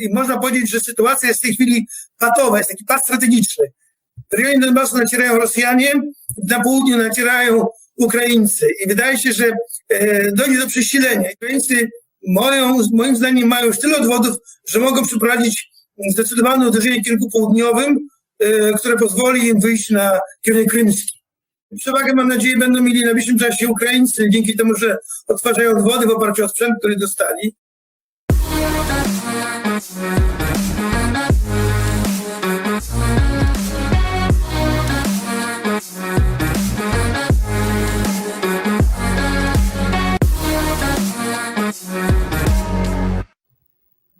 i można powiedzieć, że sytuacja jest w tej chwili patowa, jest taki pad strategiczny. Rejonie Donbasu nacierają Rosjanie, na południu nacierają Ukraińcy i wydaje się, że e, dojdzie do przesilenia. Ukraińcy moją, moim zdaniem mają już tyle odwodów, że mogą przeprowadzić zdecydowane uderzenie w kierunku południowym, e, które pozwoli im wyjść na kierunek krymski. Przewagę, mam nadzieję, będą mieli na najbliższym czasie Ukraińcy, dzięki temu, że odtwarzają odwody w oparciu o sprzęt, który dostali.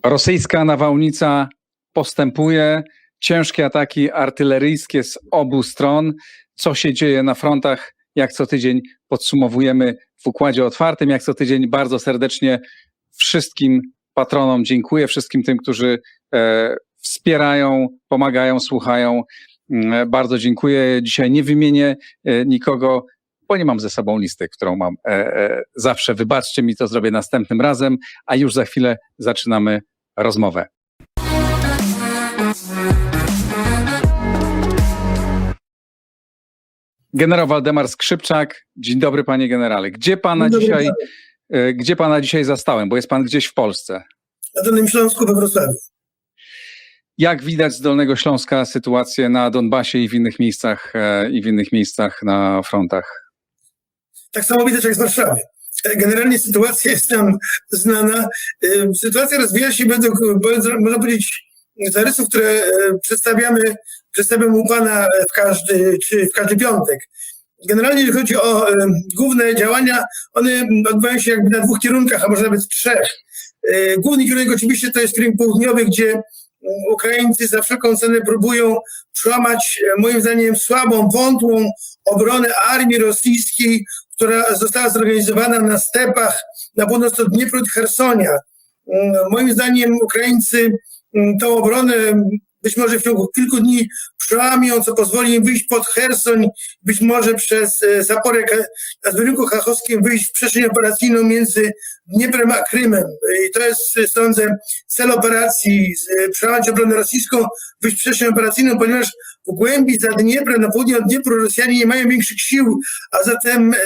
Rosyjska nawałnica postępuje, ciężkie ataki artyleryjskie z obu stron. Co się dzieje na frontach? Jak co tydzień podsumowujemy w układzie otwartym. Jak co tydzień bardzo serdecznie wszystkim patronom dziękuję, wszystkim tym, którzy e, wspierają, pomagają, słuchają. Mm, Bardzo dziękuję. Dzisiaj nie wymienię e, nikogo, bo nie mam ze sobą listy, którą mam e, zawsze. Wybaczcie mi, to zrobię następnym razem, a już za chwilę zaczynamy rozmowę. Generał Waldemar Skrzypczak. Dzień dobry, panie generale. Gdzie pana dobry, dzisiaj, e, gdzie pana dzisiaj zastałem? Bo jest pan gdzieś w Polsce. Na Dolnym Śląsku we Wrocławiu. Jak widać z Dolnego Śląska sytuację na Donbasie i w innych miejscach e, i w innych miejscach na frontach? Tak samo widać jak z Warszawy. Generalnie sytuacja jest nam znana. E, Sytuacja rozwija się według, można powiedzieć, zarysów, które e, przedstawiamy, przedstawiam u Pana w każdy, czy w każdy piątek. Generalnie, jeżeli chodzi o e, główne działania, one odbywają się jakby na dwóch kierunkach, a może nawet trzech. E, Główny kierunek oczywiście to jest kierunek południowy, gdzie mm, Ukraińcy za wszelką cenę próbują przełamać, e, moim zdaniem, słabą, wątłą obronę armii rosyjskiej, która została zorganizowana na stepach na północ od Dniepru i Hersonia. Mm, Moim zdaniem Ukraińcy mm, tą obronę być może w ciągu kilku dni przełamią, co pozwoli im wyjść pod Hersoń, być może przez e, Zaporek na rynku chachowskim wyjść w przestrzeń operacyjną między Dnieprem a Krymem. I to jest, e, sądzę, cel operacji, e, przełamać obronę rosyjską, wyjść w przestrzeń operacyjną, ponieważ w głębi za Dnieprem, na południe od Dniepru Rosjanie nie mają większych sił, a zatem e,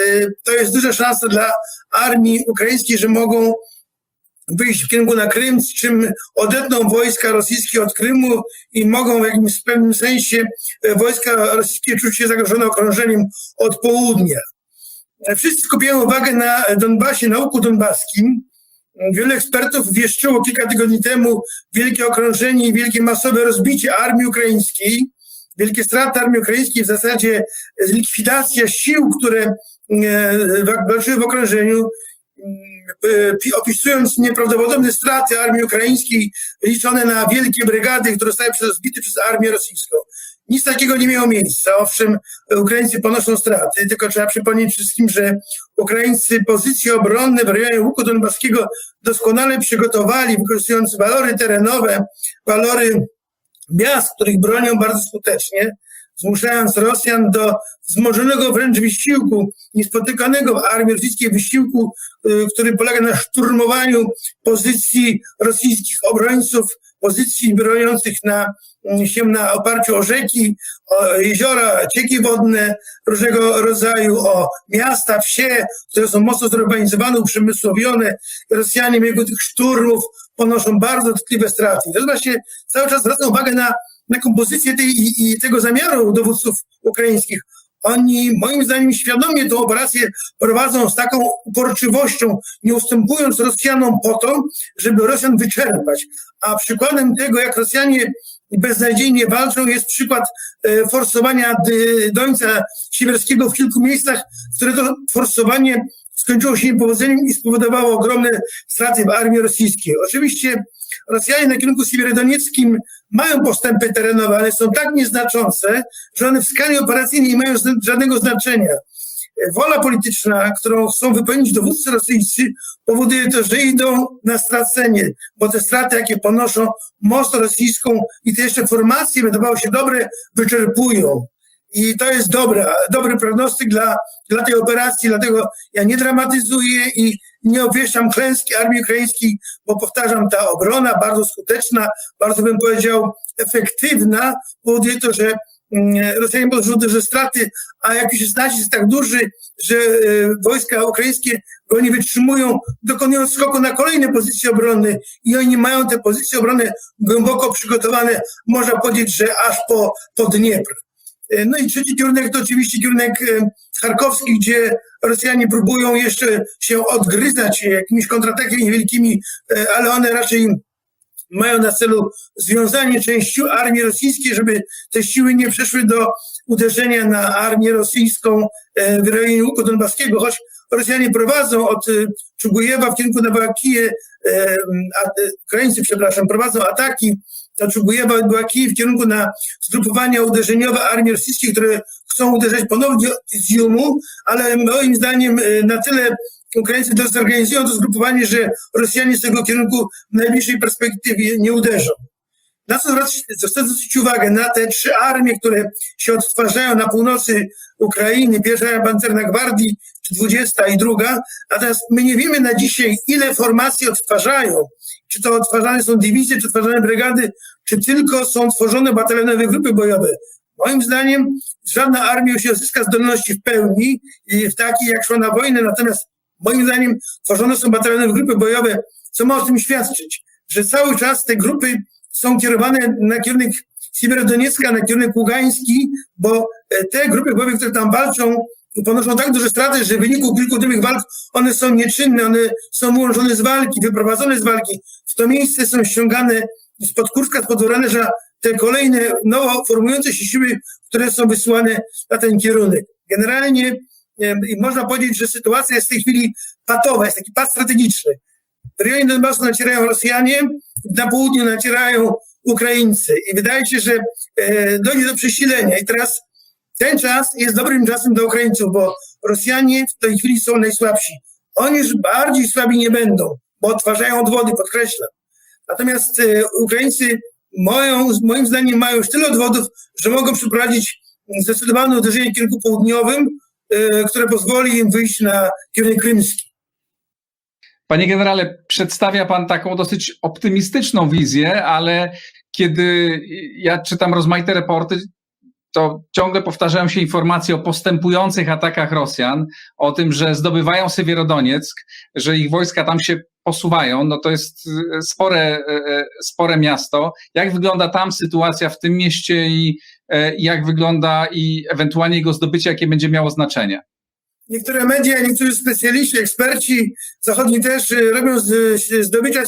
to jest duża szansa dla armii ukraińskiej, że mogą wyjść w kierunku na Krym, z czym odetną wojska rosyjskie od Krymu i mogą w jakimś pewnym sensie e, wojska rosyjskie czuć się zagrożone okrążeniem od południa. E, Wszyscy skupiają uwagę na Donbasie, na łuku donbaskim. Wielu ekspertów wieszczyło kilka tygodni temu wielkie okrążenie i wielkie masowe rozbicie armii ukraińskiej, wielkie straty armii ukraińskiej, w zasadzie likwidacja sił, które e, walczyły w okrążeniu, e, opisując nieprawdopodobne straty armii ukraińskiej liczone na wielkie brygady, które zostały przez- zbite przez armię rosyjską. Nic takiego nie miało miejsca. Owszem, Ukraińcy ponoszą straty, tylko trzeba przypomnieć wszystkim, że Ukraińcy pozycje obronne w rejonie Łuku Donbaskiego doskonale przygotowali, wykorzystując walory terenowe, walory miast, których bronią bardzo skutecznie, zmuszając Rosjan do wzmożonego wręcz wysiłku, niespotykanego w armii rosyjskiej wysiłku, y, który polega na szturmowaniu pozycji rosyjskich obrońców, pozycji broniących na, mm, się na oparciu o rzeki, o jeziora, cieki wodne różnego rodzaju, o miasta, wsie, które są mocno zurbanizowane, uprzemysłowione. Rosjanie mimo tych szturmów ponoszą bardzo dotkliwe straty. To właśnie cały czas zwracam uwagę na, na kompozycję tej, i, i tego zamiaru dowódców ukraińskich. Oni, moim zdaniem, świadomie tę operację prowadzą z taką uporczywością, nie ustępując Rosjanom po to, żeby Rosjan wyczerpać. A przykładem tego, jak Rosjanie beznadziejnie walczą, jest przykład e, forsowania D- Dońca Siewierskiego w kilku miejscach, które to forsowanie skończyło się niepowodzeniem i spowodowało ogromne straty w armii rosyjskiej. Oczywiście Rosjanie na kierunku siewierodonieckim mają postępy terenowe, ale są tak nieznaczące, że one w skali operacyjnej nie mają żadnego znaczenia. Wola polityczna, którą chcą wypełnić dowódcy rosyjscy, powoduje to, że idą na stracenie, bo te straty, jakie ponoszą, moc rosyjską i te jeszcze formacje, wydawało się dobre, wyczerpują. I to jest dobra, dobry prognostyk dla, dla tej operacji, dlatego ja nie dramatyzuję i nie obwieszczam klęski armii ukraińskiej, bo powtarzam, ta obrona bardzo skuteczna, bardzo bym powiedział efektywna, powoduje to, że mm, Rosjanie ponoszą duże straty, a jak już jest nacisk tak duży, że e, wojska ukraińskie go nie wytrzymują, dokonują skoku na kolejne pozycje obronne i oni mają te pozycje obronne głęboko przygotowane, można powiedzieć, że aż po, po Dniepr. E, No i trzeci kierunek to oczywiście kierunek e, charkowski, gdzie Rosjanie próbują jeszcze się odgryzać jakimiś kontratakami niewielkimi, e, ale one raczej mają na celu związanie części armii rosyjskiej, żeby te siły nie przeszły do uderzenia na armię rosyjską w rejonie Łuku Donbaskiego, choć Rosjanie prowadzą od Czugujewa w kierunku na e, Ukraińcy, przepraszam, prowadzą ataki od Czugujewa od Bałakije w kierunku na zgrupowania uderzeniowe armii rosyjskiej, które chcą uderzać ponownie z Jumu, ale moim zdaniem e, na tyle Ukraińcy to zorganizują to zgrupowanie, że Rosjanie z tego kierunku w najbliższej perspektywie nie uderzą. Na co zwracać, chcę zwrócić uwagę? Na te trzy armie, które się odtwarzają na północy Ukrainy, pierwsza armia pancerna gwardii, czy dwudziesta i druga, a teraz my nie wiemy na dzisiaj, ile formacji odtwarzają. Czy to odtwarzane są dywizje, czy odtwarzane brygady, czy tylko są tworzone batalionowe grupy bojowe. Moim zdaniem żadna armia już nie odzyska zdolności w pełni, w takiej jak szła na wojnę, natomiast moim zdaniem tworzone są batalionowe grupy bojowe, co ma o tym świadczyć, że cały czas te grupy są kierowane na kierunek Siewierodoniecka, na kierunek Ługański, bo e, te grupy bojowe, które tam walczą, ponoszą tak duże straty, że w wyniku kilkudniowych walk one są nieczynne, one są wyłączone z walki, wyprowadzone z walki. W to miejsce są ściągane spod Kurska, spod Woronezza te kolejne nowo formujące się siły, które są wysyłane na ten kierunek. Generalnie można powiedzieć, że sytuacja jest w tej chwili patowa, jest taki pad strategiczny. W rejonie Donbasu nacierają Rosjanie, na południu nacierają Ukraińcy i wydaje się, że e, dojdzie do przesilenia i teraz ten czas jest dobrym czasem dla Ukraińców, bo Rosjanie w tej chwili są najsłabsi. Oni już bardziej słabi nie będą, bo odtwarzają odwody, podkreślam. Natomiast e, Ukraińcy moją, moim zdaniem mają już tyle odwodów, że mogą przeprowadzić zdecydowane uderzenie w kierunku południowym, e, które pozwoli im wyjść na kierunek krymski. Panie generale, przedstawia pan taką dosyć optymistyczną wizję, ale kiedy ja czytam rozmaite raporty, to ciągle powtarzają się informacje o postępujących atakach Rosjan, o tym, że zdobywają Sewierodonieck, że ich wojska tam się posuwają. No to jest e, spore, e, spore miasto. Jak wygląda tam sytuacja w tym mieście i e, jak wygląda i ewentualnie jego zdobycie, jakie będzie miało znaczenie? Niektóre media, niektórzy specjaliści, eksperci zachodni też robią z, zdobycia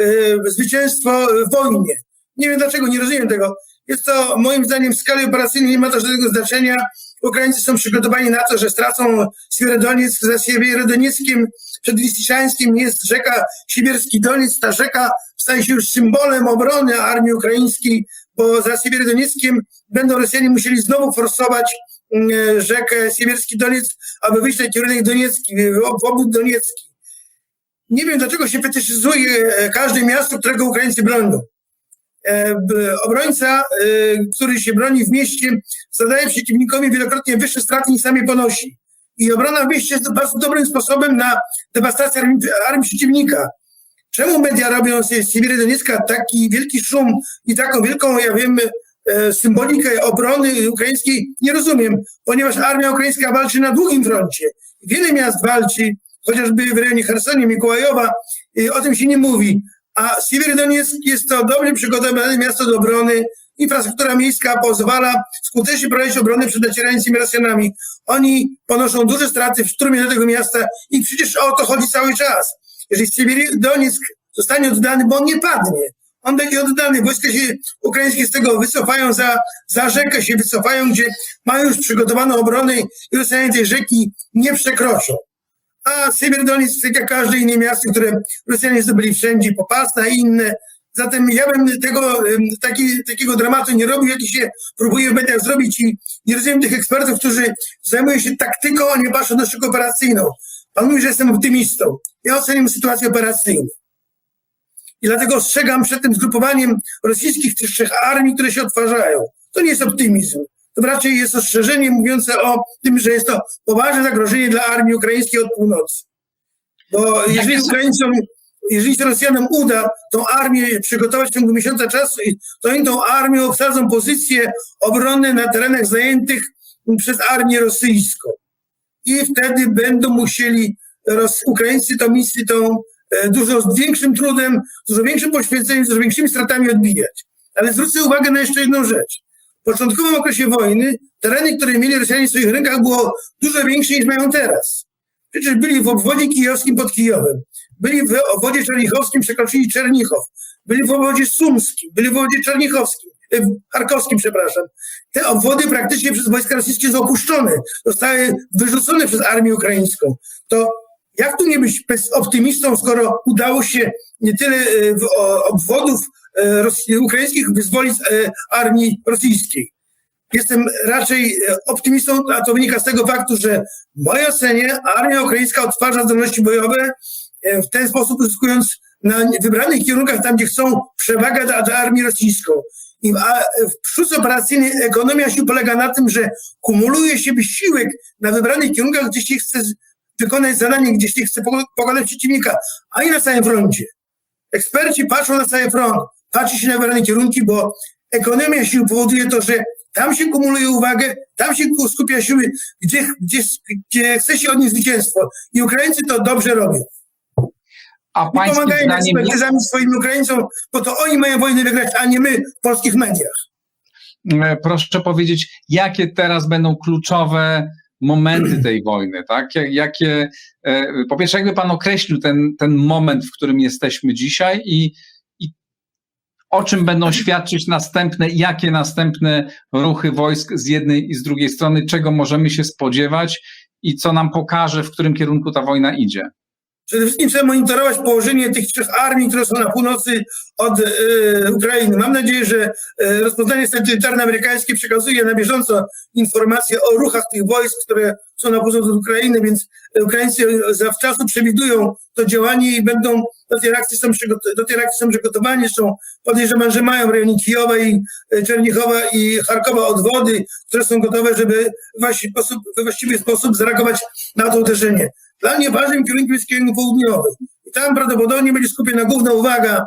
y, zwycięstwo w wojnie. Nie wiem dlaczego, nie rozumiem tego. Jest to moim zdaniem w skali operacyjnej nie ma to żadnego znaczenia. Ukraińcy są przygotowani na to, że stracą Siewierodonieck za Siewierodonieckiem przed Listyszańskim jest rzeka Siewierski Doniec. Ta rzeka staje się już symbolem obrony armii ukraińskiej, bo za Siewierodonieckiem będą Rosjanie musieli znowu forsować mm, rzekę Siewierski Doniec, aby wyjść na kierunek Doniecki, w obwód Doniecki. Nie wiem, dlaczego się fetyszyzuje e, każde miasto, którego Ukraińcy bronią. E, Obrońca, e, który się broni w mieście, zadaje przeciwnikowi wielokrotnie wyższe straty niż sami ponosi. I obrona w mieście jest bardzo dobrym sposobem na dewastację armii, armii przeciwnika. Czemu media robią z Siewierodoniecka taki wielki szum i taką wielką, ja wiem, e, symbolikę obrony ukraińskiej? Nie rozumiem, ponieważ armia ukraińska walczy na długim froncie. Wiele miast walczy, chociażby w rejonie Chersonie, Mikołajowa, o tym się nie mówi. A Siewierodoniec jest to dobrze przygotowane miasto do obrony. Infrastruktura miejska pozwala skutecznie prowadzić obronę przed nacierającymi Rosjanami. Oni ponoszą duże straty w szturmie do tego miasta i przecież o to chodzi cały czas. Jeżeli Siewierodoniec zostanie oddany, bo on nie padnie, on będzie oddany. Wojska się ukraińskie z tego wycofają za, za rzekę, się wycofają, gdzie mają już przygotowaną obronę i Rosjanie tej rzeki nie przekroczą. A tak jak każde inne miasto, które Rosjanie zdobyli wszędzie, Popasna i inne. Zatem ja bym tego, taki, takiego dramatu nie robił, jaki się próbuje w mediach zrobić i nie rozumiem tych ekspertów, którzy zajmują się taktyką, a nie patrzą na sztukę operacyjną. Pan mówi, że jestem optymistą. Ja oceniam sytuację operacyjną. I dlatego ostrzegam przed tym zgrupowaniem rosyjskich tych trzech armii, które się odtwarzają. To nie jest optymizm. To raczej jest ostrzeżenie mówiące o tym, że jest to poważne zagrożenie dla armii ukraińskiej od północy. Bo jeżeli jest- Ukraińcom, jeżeli się Rosjanom uda tą armię przygotować w ciągu miesiąca czasu, to oni tą armią obsadzą pozycje obronne na terenach zajętych przez armię rosyjską. I wtedy będą musieli Ros- Ukraińcy tą misję tą e, dużo z większym trudem, z dużo większym poświęceniem, z dużo większymi stratami odbijać. Ale zwrócę uwagę na jeszcze jedną rzecz. Początkowym okresie wojny tereny, które mieli Rosjanie w swoich rękach było dużo większe niż mają teraz. Przecież byli w obwodzie kijowskim pod Kijowem, byli w obwodzie czernichowskim, przekroczyli Czernichow, byli w obwodzie sumskim, byli w obwodzie czernichowskim, e, charkowskim, przepraszam. Te obwody praktycznie przez wojska rosyjskie są opuszczone, zostały wyrzucone przez armię ukraińską. To jak tu nie być optymistą, skoro udało się nie tyle e, obwodów ukraińskich wyzwolić z e, armii rosyjskiej? Jestem raczej e, optymistą, a to wynika z tego faktu, że w mojej ocenie armia ukraińska odtwarza zdolności bojowe e, w ten sposób uzyskując na wybranych kierunkach, tam gdzie chcą, przewagę nad armią rosyjską. I a w przód operacyjny ekonomia sił polega na tym, że kumuluje się wysiłek na wybranych kierunkach, gdzie się chce wykonać zadanie, gdzie się chce poko- pokonać przeciwnika, a nie na całym froncie. Eksperci patrzą na cały front, patrzy się na wybrane kierunki, bo ekonomia sił powoduje to, że tam się kumuluje uwagę, tam się ku- skupia siły, gdzie, gdzie, gdzie chce się odnieść zwycięstwo. I Ukraińcy to dobrze robią. A pomagają zdaniem, ekspertyzami swoim Ukraińcom, bo to oni mają wojnę wygrać, a nie my w polskich mediach. e, proszę powiedzieć, jakie teraz będą kluczowe momenty tej wojny, tak? Jak- Jakie, e, po pierwsze, jakby pan określił ten, ten moment, w którym jesteśmy dzisiaj i o czym będą świadczyć następne, jakie następne ruchy wojsk z jednej i z drugiej strony, czego możemy się spodziewać i co nam pokaże, w którym kierunku ta wojna idzie. Przede wszystkim trzeba monitorować położenie tych trzech armii, które są na północy od e, Ukrainy. Mam nadzieję, że e, rozpoznanie satelitarne amerykańskie przekazuje na bieżąco informacje o ruchach tych wojsk, które są na północy Ukrainy, więc Ukraińcy zawczasu przewidują to działanie i będą do tej reakcji są, do tej reakcji są przygotowani. Podejrzewam, że mają w rejonie Kijowa i e, Czernichowa i Charkowa odwody, które są gotowe, żeby w właściwy sposób zareagować na to uderzenie. Dla mnie ważnym kierunkiem jest kierunek południowy. I tam prawdopodobnie będzie skupiona główna uwaga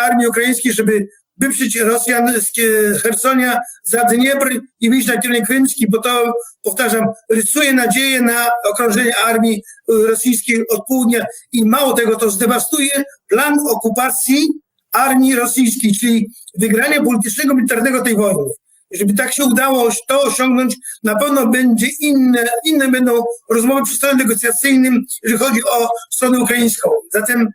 armii ukraińskiej, żeby wyprzeć Rosjan z Hersonia za Dniepr i wyjść na kierunek krymski, bo to, powtarzam, rysuje nadzieję na okrążenie armii y, rosyjskiej od południa i mało tego, to zdewastuje plan okupacji armii rosyjskiej, czyli wygrania politycznego, militarnego tej wojny. Jeżeli tak się udało to osiągnąć, na pewno będzie inne, inne będą rozmowy przy stole negocjacyjnym, jeżeli chodzi o stronę ukraińską. Zatem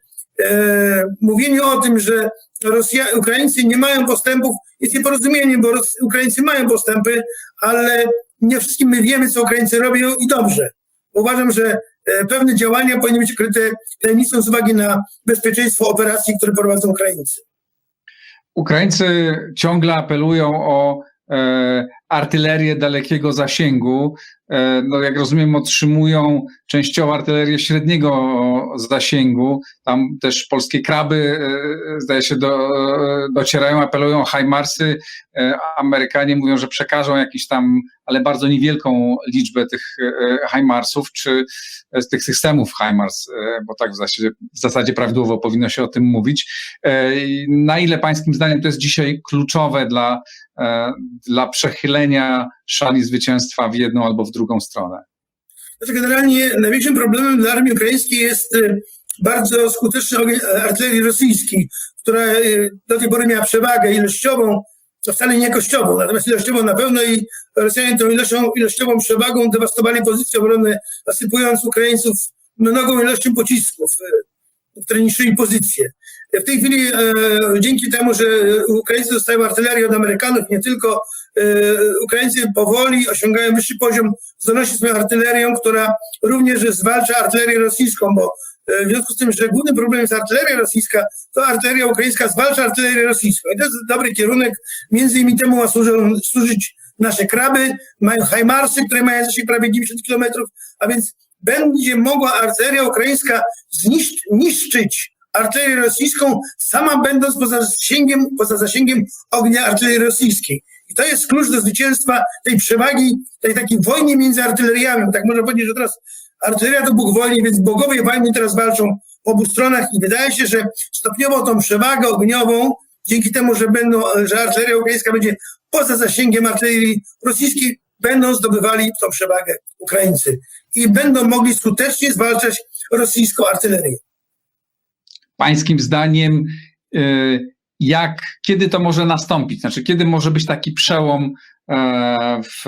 e, mówienie o tym, że Rosja, Ukraińcy nie mają postępów, jest nieporozumienie, bo Ros, Ukraińcy mają postępy, ale nie wszystkim my wiemy, co Ukraińcy robią i dobrze. Uważam, że e, pewne działania powinny być ukryte tajemnicą z uwagi na bezpieczeństwo operacji, które prowadzą Ukraińcy. Ukraińcy ciągle apelują o artylerię dalekiego zasięgu. E, no, jak rozumiem, otrzymują częściowo artylerię średniego zasięgu. Tam też polskie kraby, e, zdaje się, do, docierają, apelują o HIMARSy. E, Amerykanie mówią, że przekażą jakiś tam, ale bardzo niewielką liczbę tych e, HIMARSów, czy e, z tych systemów HIMARS, e, bo tak w zasadzie, w zasadzie prawidłowo powinno się o tym mówić. E, Na ile pańskim zdaniem to jest dzisiaj kluczowe dla, e, dla przechylenia szali zwycięstwa w jedną albo w drugą stronę? Znaczy generalnie największym problemem dla armii ukraińskiej jest e, bardzo skuteczny ogień e, artylerii rosyjskiej, która e, do tej pory miała przewagę ilościową, to wcale nie jakościową, natomiast ilościową na pewno i Rosjanie tą ilością, ilościową przewagą dewastowali pozycje obronne, zasypując Ukraińców mnogą ilością pocisków, e, które niszczyli pozycje. W tej chwili e, dzięki temu, że Ukraińcy dostają artylerię od Amerykanów, nie tylko e, Ukraińcy powoli osiągają wyższy poziom zdolności swoją artylerią, która również zwalcza artylerię rosyjską, bo e, w związku z tym, że głównym problemem jest artyleria rosyjska, to artyleria ukraińska zwalcza artylerię rosyjską. I to jest dobry kierunek. Między innymi temu ma służyć nasze kraby, mają hajmarsy, które mają zasięg prawie 90 kilometrów, a więc będzie mogła artyleria ukraińska zniszczyć, niszczyć artylerię rosyjską, sama będąc poza zasięgiem, poza zasięgiem ognia artylerii rosyjskiej. I to jest klucz do zwycięstwa tej przewagi, tej takiej wojnie między artyleriami. Tak można powiedzieć, że teraz artyleria to Bóg wojny, więc bogowie wojny teraz walczą po obu stronach i wydaje się, że stopniowo tą przewagę ogniową, dzięki temu, że będą, że artyleria ukraińska będzie poza zasięgiem artylerii rosyjskiej, będą zdobywali tą przewagę Ukraińcy i będą mogli skutecznie zwalczać rosyjską artylerię. Pańskim zdaniem, y, jak, kiedy to może nastąpić? Znaczy, kiedy może być taki przełom e, w,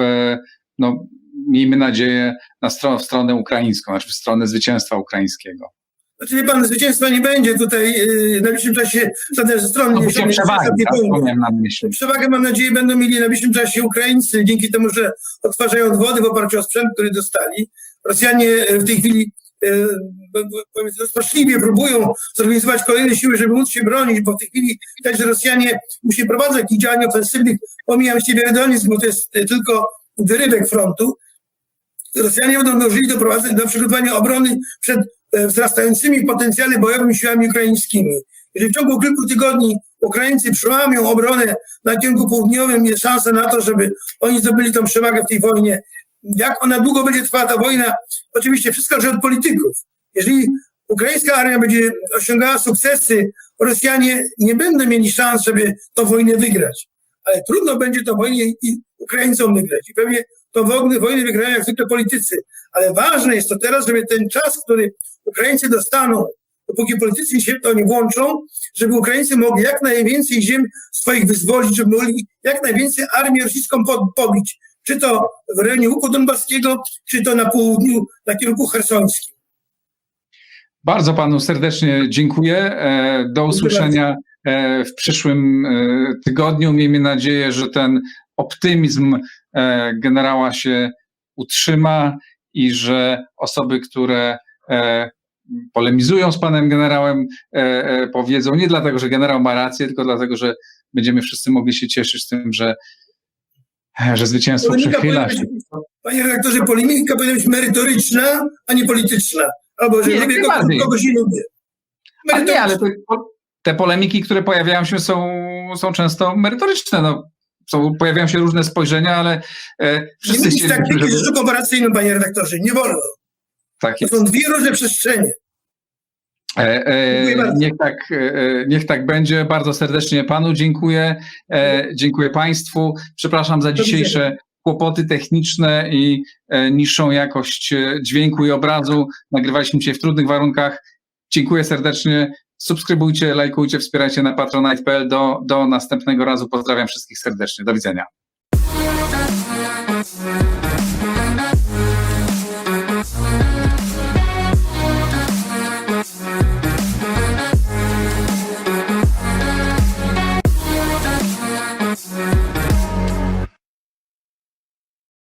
no, miejmy nadzieję, na stronę, w stronę ukraińską, znaczy w stronę zwycięstwa ukraińskiego? Znaczy, wie pan, zwycięstwa nie będzie tutaj yy, w najbliższym czasie żadnej ze stron. No, nie myśli. Przewagę, mam nadzieję, będą mieli w najbliższym czasie Ukraińcy, dzięki temu, że odtwarzają odwody w oparciu o sprzęt, który dostali. Rosjanie e, w tej chwili e, b- b- powiedzmy, rozpaczliwie próbują zorganizować kolejne siły, żeby móc się bronić, bo w tej chwili widać, że Rosjanie już nie prowadzą jakichś działań ofensywnych, pomijam się wiarygodnie, bo to jest e, tylko wyrybek frontu. Rosjanie będą dążyli do, do przygotowania obrony przed wzrastającymi w potencjale bojowymi siłami ukraińskimi. Jeżeli w ciągu kilku tygodni Ukraińcy przełamią obronę na kierunku południowym, jest szansa na to, żeby oni zdobyli tą przewagę w tej wojnie. Jak ona długo będzie trwała ta wojna? Oczywiście wszystko zależy od polityków. Jeżeli ukraińska armia będzie osiągała sukcesy, Rosjanie nie będą mieli szans, żeby tą wojnę wygrać. Ale trudno będzie tą wojnę i Ukraińcom wygrać. I pewnie tą wojnę, wojnę wygrają jak zwykle politycy. Ale ważne jest to teraz, żeby ten czas, który Ukraińcy dostaną, dopóki politycy się to nie włączą, żeby Ukraińcy mogli jak najwięcej ziem swoich wyzwolić, żeby mogli jak najwięcej armię rosyjską pod, pobić. Czy to w rejonie Łuku Donbaskiego, czy to na południu, na kierunku hersońskim. Bardzo panu serdecznie dziękuję. E, Do usłyszenia e, w przyszłym e, tygodniu. Miejmy nadzieję, że ten optymizm generała się utrzyma i że osoby, które polemizują z panem generałem, e, e, powiedzą nie dlatego, że generał ma rację, tylko dlatego, że będziemy wszyscy mogli się cieszyć z tym, że, że zwycięstwo Polemika się. być, panie redaktorze, polemika powinna być merytoryczna, a nie polityczna. Albo że Nie, lubię kogoś, kogoś nie lubię. Nie, ale te, polemiki, które pojawiają się, są, są często merytoryczne. No, są, pojawiają się różne spojrzenia, ale e, Nie wszyscy mylić chcieliby, taktyki żeby... komparacyjną, panie redaktorze. Nie wolno. Tak To są dwie różne przestrzenie. E, e, niech, tak, e, niech tak będzie. Bardzo serdecznie panu dziękuję. E, dziękuję państwu. Przepraszam za dzisiejsze kłopoty techniczne i e, niższą jakość e, dźwięku i obrazu. Nagrywaliśmy dzisiaj w trudnych warunkach. Dziękuję serdecznie. Subskrybujcie, lajkujcie, wspierajcie na patronite.pl. Do, do następnego razu. Pozdrawiam wszystkich serdecznie. Do widzenia.